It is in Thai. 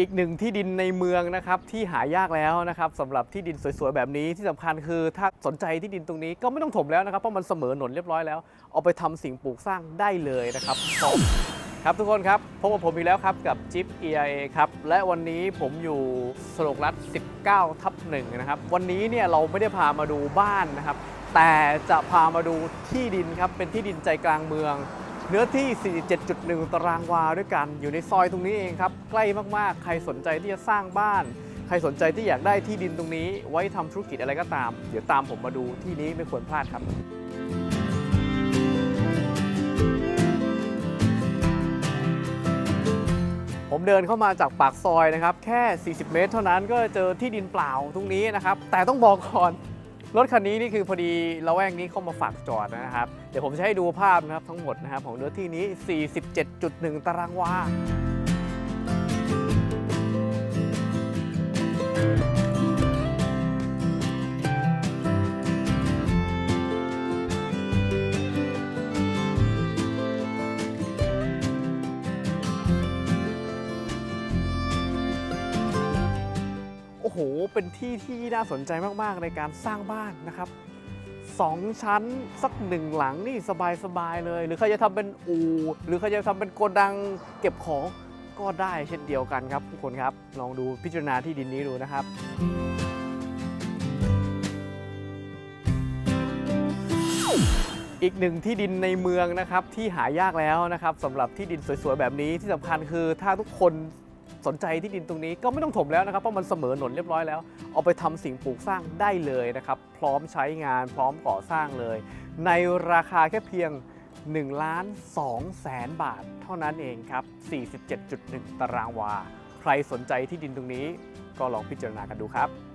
อีกหนึ่งที่ดินในเมืองนะครับที่หายากแล้วนะครับสำหรับที่ดินสวยๆแบบนี้ที่สำคัญคือถ้าสนใจที่ดินตรงนี้ก็ไม่ต้องถมแล้วนะครับเพราะมันเสมอหนนเรียบร้อยแล้วเอาไปทำสิ่งปลูกสร้างได้เลยนะครับครับทุกคนครับพบกับผมอีกแล้วครับกับจิ๊บ EIA ครับและวันนี้ผมอยู่สโลกรัฐ 19 ทับหนึ่งนะครับวันนี้เนี่ยเราไม่ได้พามาดูบ้านนะครับแต่จะพามาดูที่ดินครับเป็นที่ดินใจกลางเมือง เนื้อที่ 47.1 ตารางวาด้วยกัน อยู่ในซอยตรงนี้เองครับ ใกล้มากๆ ใครสนใจที่จะสร้างบ้าน ใครสนใจที่อยากได้ที่ดินตรงนี้ ไว้ทำธุรกิจอะไรก็ตาม เดี๋ยวตามผมมาดูที่นี้ไม่ควรพลาดครับผมเดินเข้ามาจากปากซอยนะครับ แค่ 40 เมตร เท่านั้นก็เจอที่ดินเปล่าตรงนี้นะครับ แต่ต้องบอกก่อน รถคันนี้นี่คือพอดีเราแวกนี้เข้ามาฝากจอดนะครับ เดี๋ยวผมจะให้ดูภาพนะครับทั้งหมดนะครับของเนื้อที่นี้ 47.1 ตารางวา อ้โห เป็นที่ที่น่าสนใจมาก ๆ ในการสร้างบ้านนะครับสองชั้นสักหนึ่งหลังนี่สบาย ๆ เลย หรือใครจะทำเป็นอู่หรือใครจะทำเป็นโกดังเก็บของก็ได้เช่นเดียวกันครับทุกคนครับ ลองดูพิจารณาที่ดินนี้ดูนะครับอีกหนึ่งที่ดินในเมืองนะครับที่หายากแล้วนะครับสำหรับที่ดินสวยๆแบบนี้ที่สำคัญคือถ้าทุกคน สนใจที่ดินตรงนี้ก็ไม่ต้องถมแล้วนะครับเพราะมันเสมอหนนเรียบร้อยแล้ว เอาไปทำสิ่งปลูกสร้างได้เลยนะครับ พร้อมใช้งานพร้อมก่อสร้างเลย ในราคาแค่เพียง1ล้าน2แสนบาท เท่านั้นเองครับ 47.1 ตารางวา ใครสนใจที่ดินตรงนี้ก็ลองพิจารณากันดูครับ